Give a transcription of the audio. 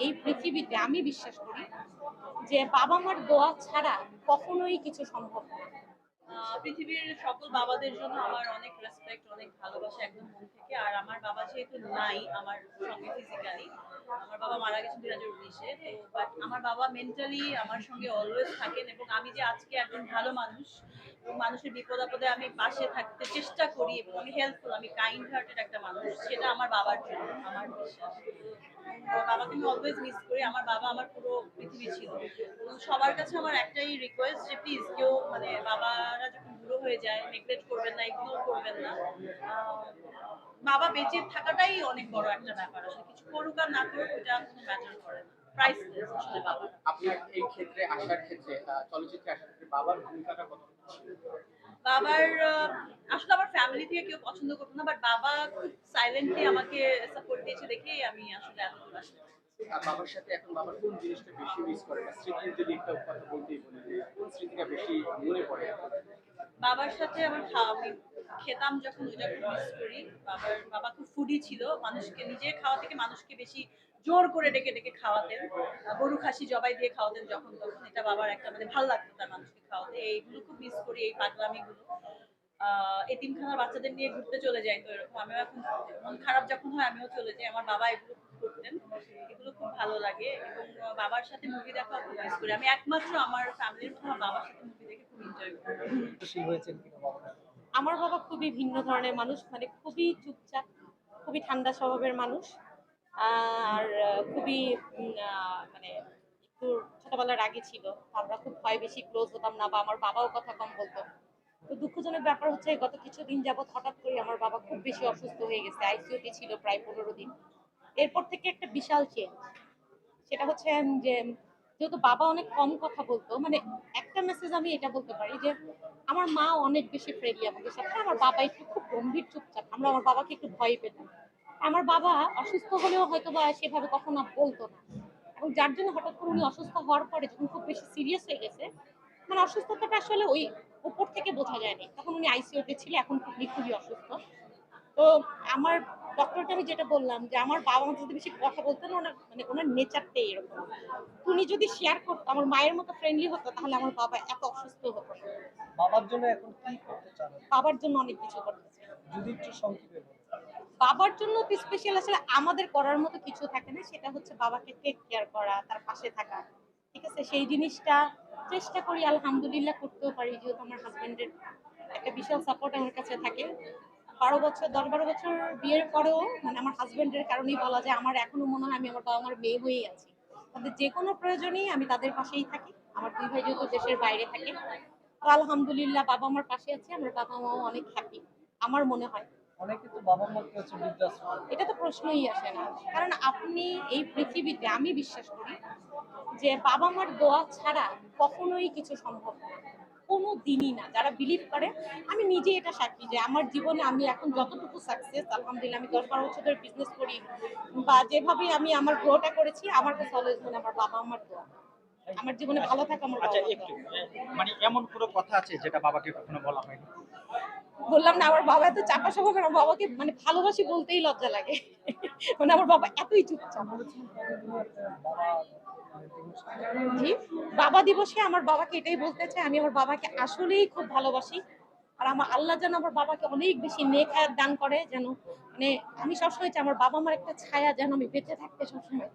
এই পৃথিবীতে আমি বিশ্বাস করি যে বাবা মার দোয়া ছাড়া কখনোই কিছু সম্ভব না। পৃথিবীর সকল বাবাদের জন্য আমার অনেক রেসপেক্ট অনেক ভালোবাসা একদম মন থেকে। আর আমার বাবা যেহেতু নাই আমার সঙ্গে ফিজিক্যালি আমার বাবা মারা গেছেন দুই হাজার উনিশে, তো বাট আমার বাবা মেন্টালি আমার সঙ্গে অলওয়েজ থাকেন এবং আমি যে আজকে একজন ভালো মানুষ, এবং মানুষের বিপদ আপদে আমি পাশে থাকতে চেষ্টা করি এবং আমি হেল্পফুল আমি কাইন্ড হার্টেড একটা মানুষ, সেটা আমার বাবার জন্য, আমার বিশ্বাস। বাবাকে আমি অলওয়েজ মিস করি, আমার বাবা আমার পুরো পৃথিবী ছিল। সবার কাছে আমার একটাই রিকোয়েস্ট যে প্লিজ কেউ মানে বাবারা যখন বুড়ো হয়ে যায় নেগলেক্ট করবেন না ইগনোর করবেন না বাবা বেঁচে থাকাটাই অনেক বড় একটা ব্যাপার। আসলে কিছু করুক আর না করুক ওটা কোনো ম্যাটার করে না। প্রাইসলেস আসলে বাবা। আপনার এই ক্ষেত্রে আসার ক্ষেত্রে চলচ্চিত্রে আসার ক্ষেত্রে বাবার ভূমিকাটা কত বাবার আসলে আমার ফ্যামিলি থেকে কেউ পছন্দ করতো না বাট বাবা খুব সাইলেন্টলি আমাকে সাপোর্ট দিয়েছে দেখেই আমি আসলে এত। আর বাবার সাথে এখন বাবার কোন জিনিসটা বেশি মিস করে? বা যদি একটা কথা বলতেই বলি কোন স্মৃতিটা বেশি মনে পড়ে? বাবার সাথে আমার খাওয়া খেতাম যখন ওইটা খুব মিস করি। বাবার বাবা খুব ফুডি ছিল। মানুষকে নিজে খাওয়া থেকে মানুষকে বেশি জোর করে ডেকে ডেকে খাওয়াতেন। গরু খাসি জবাই দিয়ে খাওয়াতেন যখন তখন। এটা বাবার একটা মানে ভালো লাগতো তার মানুষকে খাওয়াতে। এইগুলো খুব মিস করি, এই পাগলামিগুলো। আহ, এতিমখানার বাচ্চাদের নিয়ে ঘুরতে চলে যাই তো এরকম। আমিও এখন মন খারাপ যখন হয়, আমিও চলে যাই। আমার বাবা এগুলো করতেন এগুলো খুব ভালো লাগে এবং বাবার সাথে মুভি দেখা খুব মিস করি। আমি একমাত্র আমার ফ্যামিলির মধ্যে আমার বাবার সাথে মুভি দেখে খুব এনজয় করি। আমার বাবা খুবই ভিন্ন ধরনের মানুষ মানে খুবই চুপচাপ খুবই ঠান্ডা স্বভাবের মানুষ। আর খুবই আহ, মানে একটু ছোটবেলার আগে ছিল। আমরা খুব ভয় বেশি ক্লোজ হতাম না বা আমার বাবাও কথা কম বলতো। তো দুঃখজনক ব্যাপার হচ্ছে গত কিছুদিন যাবৎ হঠাৎ করে আমার বাবা খুব বেশি অসুস্থ হয়ে গেছে। আইসিইউতে ছিল প্রায় পনেরো দিন। এরপর থেকে একটা বিশাল চেঞ্জ সেটা হচ্ছে যে, যেহেতু বাবা অনেক কম কথা বলতো মানে একটা মেসেজ আমি এটা বলতে পারি যে, আমার মা অনেক বেশি ফ্রেন্ডলি আমাদের সাথে। আমার বাবা একটু খুব গম্ভীর চুপচাপ, আমরা আমার বাবাকে একটু ভয় পেতাম। আমার বাবা অসুস্থ হলেও হয়তো বা সেভাবে কখনো বলতো না। এবং যার জন্য হঠাৎ করে উনি অসুস্থ হওয়ার পরে যখন খুব বেশি সিরিয়াস হয়ে গেছে মানে অসুস্থতাটা আসলে ওই উপর থেকে বোঝা যায়নি। তখন উনি আইসিইউতে ছিল, এখন খুবই খুবই অসুস্থ। তো আমার ডক্টরকে আমি যেটা বললাম যে আমার বাবা মা যদি বেশি কথা বলতেন ওনার মানে ওনার নেচারটাই এরকম উনি যদি শেয়ার করতো আমার মায়ের মতো ফ্রেন্ডলি হতো তাহলে আমার বাবা এত অসুস্থ হতো। না বাবার জন্য এখন কি করতে চান? বাবার জন্য অনেক কিছু করতেছে যদি একটু সংক্ষেপে বাবার জন্য তো স্পেশাল আসলে আমাদের করার মতো কিছু থাকে না সেটা হচ্ছে বাবাকে টেক কেয়ার করা তার পাশে থাকা। ঠিক আছে? সেই জিনিসটা চেষ্টা করি আলহামদুলিল্লাহ করতেও পারি যেহেতু আমার হাজবেন্ডের একটা বিশাল সাপোর্ট আমার কাছে থাকে। বারো বছর দশ বারো বছর বিয়ের পরেও মানে আমার হাজবেন্ডের কারণেই বলা যায় আমার এখনও মনে হয় আমি আমার বাবা আমার মেয়ে হয়েই আছি। তাদের যে কোনো প্রয়োজনেই আমি তাদের পাশেই থাকি আমার দুই ভাই যেহেতু দেশের বাইরে থাকে। তো আলহামদুলিল্লাহ বাবা আমার পাশে আছে আমার বাবা মাও অনেক হ্যাপি আমার মনে হয়। এটা তো প্রশ্নই আসে না কারণ আপনি এই পৃথিবীতে আমি বিশ্বাস করি যে বাবা মার দোয়া ছাড়া কখনোই কিছু সম্ভব না। কোনো দিনই না। যারা বিলিভ করে আমি নিজে এটা সাক্ষী যে আমার জীবনে আমি এখন যতটুকু সাকসেস আলহামদুলিল্লাহ আমি দশ বারো বছর ধরে বিজনেস করি বা যেভাবে আমি আমার গ্রোটা করেছি আমার কাছে অলওয়েজ মনে আমার বাবা আমার দোয়া আমার জীবনে ভালো থাকা আমার আচ্ছা একটু মানে এমন কোনো কথা আছে যেটা বাবাকে কখনো বলা হয়নি? বললাম না আমার বাবা এত চাপা স্বভাবের আমার বাবাকে মানে ভালোবাসি বলতেই লজ্জা লাগে। মানে আমার বাবা এতই চুপচাপ। জি? বাবা দিবসে আমার বাবাকে এটাই বলতে চাই, আমি আমার বাবাকে আসলেই খুব ভালোবাসি। আর আমার আল্লাহ যেন আমার বাবাকে অনেক বেশি নেখায়াত দান করে, যেন মানে আমি সবসময় চাই আমার বাবা আমার একটা ছায়া যেন আমি বেঁচে থাকতে সবসময়।